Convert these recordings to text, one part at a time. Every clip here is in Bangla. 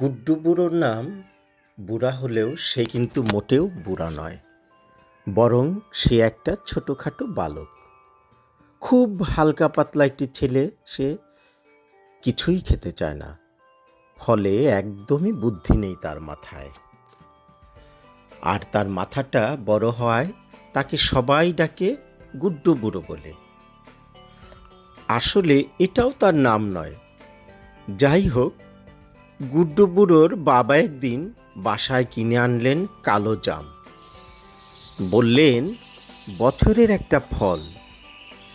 গুড্ডু বুড়োর নাম বুড়া হলেও সে কিন্তু মোটেও বুড়া নয়। বরং সে একটা ছোটোখাটো বালক। খুব হালকা পাতলা একটি ছেলে সে কিছুই খেতে চায় না। ফলে একদমই বুদ্ধি নেই তার মাথায়। আর তার মাথাটা বড় হওয়ায় তাকে সবাই ডাকে গুড্ডু বুড়ো বলে। আসলে এটাও তার নাম নয়। যাই হোক গুড্ডু বুড়োর বাবা একদিন বাসায় কিনে আনলেন কালো জাম। বললেন, বছরের একটা ফল,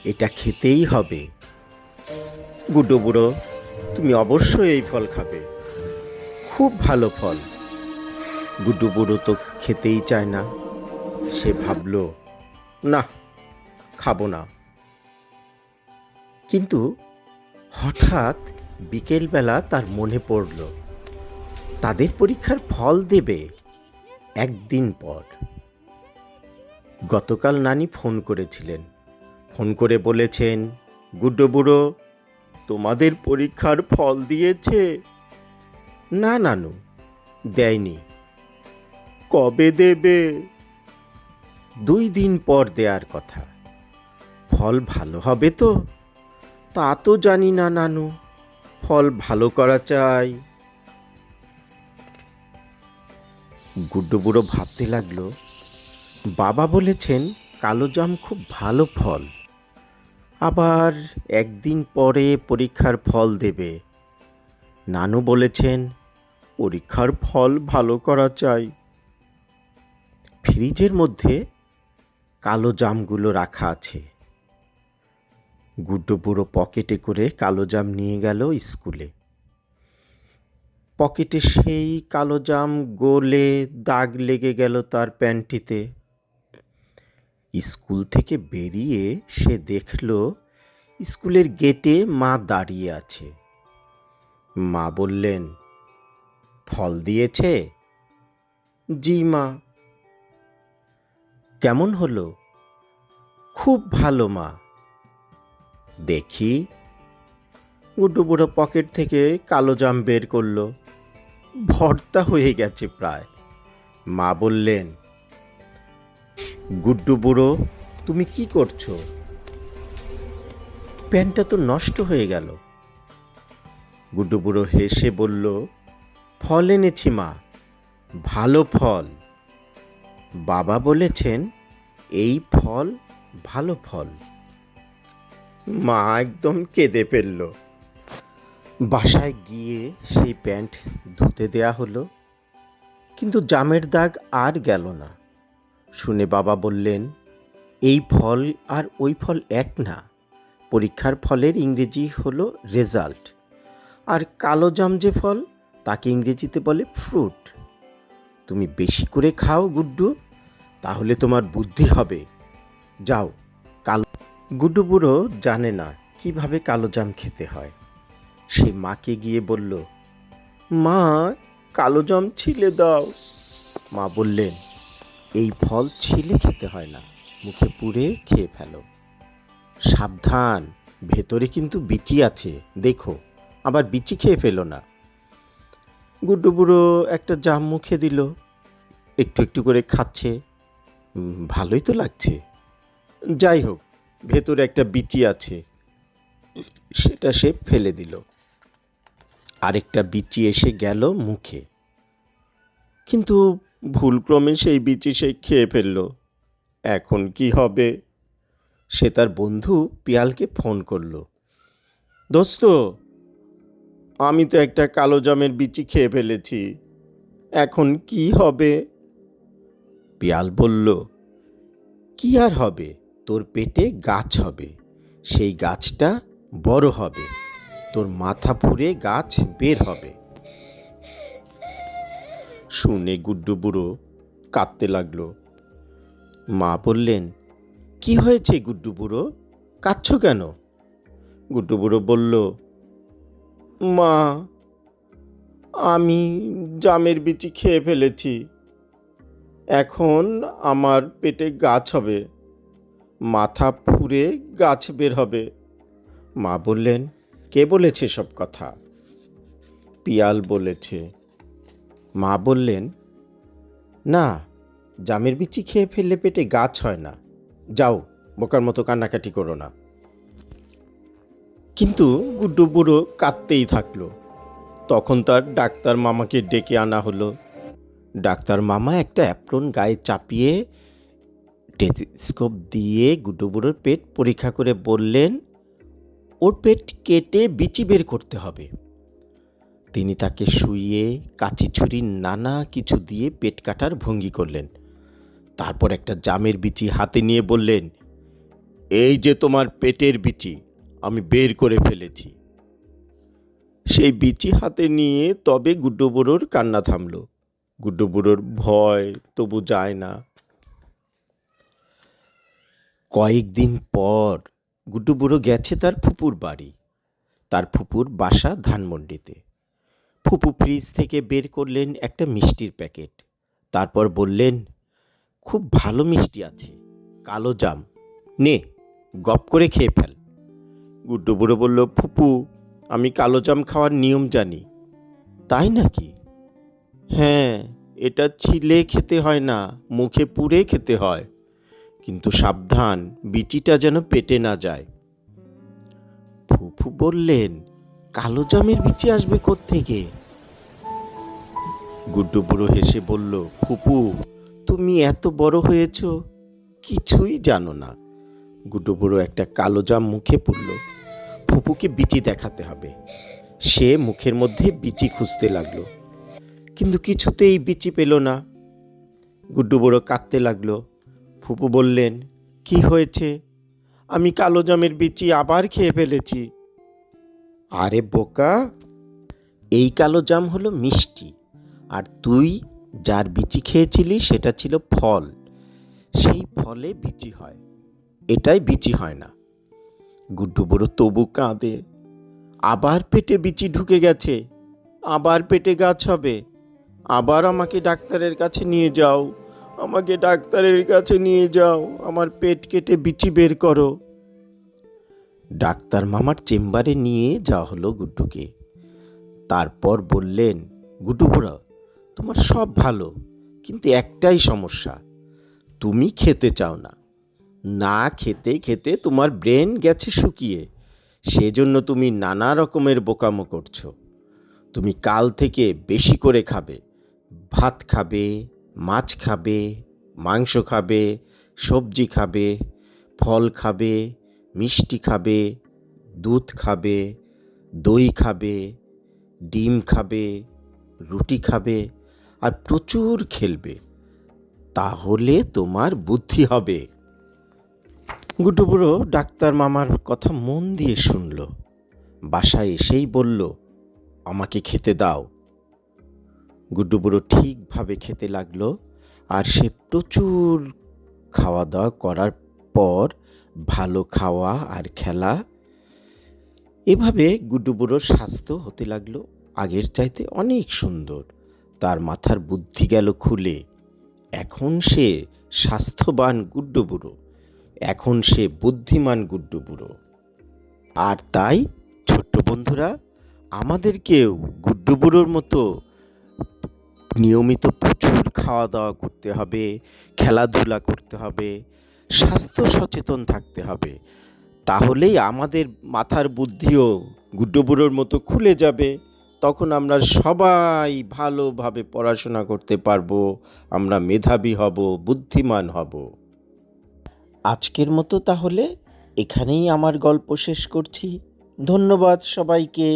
এটা খেতেই হবে। গুড্ডু বুড়ো তুমি অবশ্যই এই ফল খাবে। খুব ভালো ফল। গুড্ডু বুড়ো তো খেতেই চায় না। সে ভাবল, না, খাব না। কিন্তু হঠাৎ বিকেলবেলা তার মনে পড়ল, তাদের পরীক্ষার ফল দেবে একদিন পর। গতকাল নানি ফোন করেছিলেন। ফোন করে বলেছেন, গুড্ডো বুড়ো, তোমাদের পরীক্ষার ফল দিয়েছে? না নানু, দেয়নি। কবে দেবে? দুই দিন পর দেওয়ার কথা। ফল ভালো হবে তো? তা তো জানি না নানু। ফল ভালো করা চাই। গুড্ডু বুড়ো ভাবতে লাগল, বাবা বলেছেন কালো জাম খুব ভালো ফল। আবার একদিন পরে পরীক্ষার ফল দেবে। নানু বলেছেন, পরীক্ষার ফল ভালো করা চাই। ফ্রিজের মধ্যে কালো জামগুলো রাখা আছে। গুড্ডু বুড়ো পকেটে করে কালো জাম নিয়ে গেল স্কুলে। পকেটে সেই কালো জাম গোলে দাগ লেগে গেল তার প্যান্টিতে স্কুল থেকে বেরিয়ে সে দেখল স্কুলের গেটে মা দাঁড়িয়ে আছে। মা বললেন, ফল দিয়েছে? জি, মা। কেমন হলো? খুব ভালো, মা। দেখি। গুড্ডু বুড়ো পকেট থেকে কালো জাম বের করল। ভর্তা হয়ে গেছে প্রায়। মা বললেন, গুড্ডু বুড়ো, তুমি কি করছ? প্যান্টটা তো নষ্ট হয়ে গেল। গুড্ডু বুড়ো হেসে বলল, ফল এনেছি মা, ভালো ফল। বাবা বলেছেন, এই ফল ভালো ফল। মা একদম কেঁদে ফেলল। বাসায় গিয়ে সেই প্যান্ট ধুতে দেয়া হলো, কিন্তু জামের দাগ আর গেল না। শুনে বাবা বললেন, এই ফল আর ওই ফল এক না, পরীক্ষার ফলের ইংরেজি হলো রেজাল্ট, আর কালো জাম যে ফল, তাকে ইংরেজিতে বলে ফ্রুট। তুমি বেশি করে খাও, গুড্ডু, তাহলে তোমার বুদ্ধি হবে। যাও কালো গুড্ডু বুড়ো জানে না কীভাবে কালো জাম খেতে হয়। সে মাকে গিয়ে বলল, মা, কালো জাম ছিলে দাও। মা বললেন, এই ফল ছিলে খেতে হয় না, মুখে পুড়ে খেয়ে ফেলো। সাবধান, ভেতরে কিন্তু বিচি আছে, দেখো, আবার বিচি খেয়ে ফেলো না। গুড্ডু বুড়ো একটা জাম মুখে দিল, একটু একটু করে খাচ্ছে। ভালোই তো লাগছে। যাই হোক ভেতরে একটা বিচি আছে। সেটা সে ফেলে দিল। আরেকটা বিচি এসে গেল মুখে। কিন্তু ভুলক্রমে সেই বিচি সে খেয়ে ফেলল। এখন কি হবে? সে তার বন্ধু পিয়ালকে ফোন করল। দোস্ত, আমি তো একটা কালো জামের বিচি খেয়ে ফেলেছি। এখন কি হবে? পিয়াল বলল, কি আর হবে? তোর পেটে গাছ হবে, সেই গাছটা বড় হবে, তোর মাথা ফুরে গাছ বের হবে। শুনে গুড্ডু বুড়ো কাঁদতে লাগল। মা বললেন, কি হয়েছে গুড্ডু বুড়ো? কাঁদছ কেন? গুড্ডু বুড়ো বলল, মা, আমি জামের বিচি খেয়ে ফেলেছি। এখন আমার পেটে গাছ হবে মাথা ফুরে গাছ বের হবে। মা বললেন, কে বলেছে সব কথা? পিয়াল বলেছে, মা বললেন, না, জামের বিচি খেয়ে ফেললে পেটে গাছ হয় না। যাও, বোকার মতো কান্নাকাটি করো না। কিন্তু গুড্ডু বুড়ো কাঁদতেই থাকল। তখন তার ডাক্তার মামাকে ডেকে আনা হলো। ডাক্তার মামা একটা অ্যাপ্রন গায়ে চাপিয়ে টেলিস্কোপ দিয়ে গুড্ডু বুড়োর পেট পরীক্ষা করে বললেন, ওর পেট কেটে বিচি বের করতে হবে। তিনি তাকে শুইয়ে কাচি ছুরি নানা কিছু দিয়ে পেট কাটার ভঙ্গি করলেন। তারপর একটা জামের বিচি হাতে নিয়ে বললেন, এই যে তোমার পেটের বিচি, আমি বের করে ফেলেছি। সেই বিচি হাতে নিয়ে তবে গুড্ডু বুড়োর কান্না থামল। গুড্ডু বুড়োর ভয় তবু যায় না। কয়েকদিন পর গুড্ডু বুড়ো গেছে তার ফুপুর বাড়ি। তার ফুপুর বাসা ধানমন্ডিতে। ফুপু ফ্রিজ থেকে বের করলেন একটা মিষ্টির প্যাকেট। তারপর বললেন, খুব ভালো মিষ্টি আছে, কালো জাম। নে, গপ করে খেয়ে ফেল। গুড্ডু বুড়ো বলল, ফুপু, আমি কালো জাম খাওয়ার নিয়ম জানি। তাই নাকি? হ্যাঁ এটা ছিলে খেতে হয় না, মুখে পুড়ে খেতে হয়। কিন্তু সাবধান, বিচিটা যেন পেটে না যায়। ফুফু বললেন, কালো জামের বিচি আসবে থেকে গুড্ডু বুড়ো হেসে বলল, ফুপু, তুমি এত বড় হয়েছ, কিছুই জানো না। গুড্ডু বুড়ো একটা কালো জাম মুখে পড়ল ফুপুকে বিচি দেখাতে হবে। সে মুখের মধ্যে বিচি খুঁজতে লাগল, কিন্তু কিছুতেই বিচি পেল না। গুড্ডু বুড়ো কাঁদতে লাগল ফুপু বললেন, কি হয়েছে? আমি কালো জামের বিচি আবার খেয়ে ফেলেছি। আরে বোকা! এই কালো জাম হলো মিষ্টি, আর তুই যার বিচি খেয়েছিলি সেটা ছিল ফল। সেই ফলে বিচি হয়, এটাই বিচি হয় না। গুড্ডু বুড়ো তবু কাঁদে, আবার পেটে বিচি ঢুকে গেছে, আবার পেটে গাছ হবে, আবার আমাকে ডাক্তারের কাছে নিয়ে যাও আমাকে ডাক্তারের কাছে নিয়ে যাও, আমার পেট কেটে বিচি বের করো। ডাক্তার মামার চেম্বারে নিয়ে যাওয়া হলো গুড্ডুকে। তারপর বললেন, গুড্ডু বুড়ো, তোমার সব ভালো, কিন্তু একটাই সমস্যা, তুমি খেতে চাও না। না খেতে খেতে তোমার ব্রেন গেছে শুকিয়ে, সেজন্য তুমি নানা রকমের বোকামো করছ। তুমি কাল থেকে বেশি করে খাবে, ভাত খাবে মাছ খাবে, মাংস খাবে, সবজি খাবে, ফল খাবে, মিষ্টি খাবে, দুধ খাবে, দই খাবে, ডিম খাবে, রুটি খাবে আর প্রচুর খেলবে। তাহলে তোমার বুদ্ধি হবে। গুড্ডু বুড়ো ডাক্তার মামার কথা মন দিয়ে শুনল। বাসায় এসেই বলল, আমাকে খেতে দাও। গুড্ডু বুড়ো ঠিকভাবে খেতে লাগল আর সে প্রচুর খাওয়া দাওয়া করার পর ভালো খাওয়া আর খেলা। এভাবে গুড্ডু বুড়োর স্বাস্থ্য হতে লাগল আগের চাইতে অনেক সুন্দর। তার মাথার বুদ্ধি গেল খুলে। এখন সে স্বাস্থ্যবান গুড্ডু বুড়ো এখন সে বুদ্ধিমান গুড্ডু বুড়ো আর তাই, ছোট্ট বন্ধুরা, আমাদেরকেও গুড্ডু বুড়োর মতো নিয়মিত প্রচুর খাওয়া দাওয়া করতে হবে, খেলাধুলা করতে হবে, স্বাস্থ্য সচেতন থাকতে হবে। তাহলেই আমাদের মাথার বুদ্ধিও গুড্ডু বুড়োর মতো খুলে যাবে। তখন আমরা সবাই ভালোভাবে পড়াশোনা করতে পারব, আমরা মেধাবী হব, বুদ্ধিমান হব। আজকের মতো তাহলে এখানেই আমার গল্প শেষ করছি। ধন্যবাদ সবাইকে।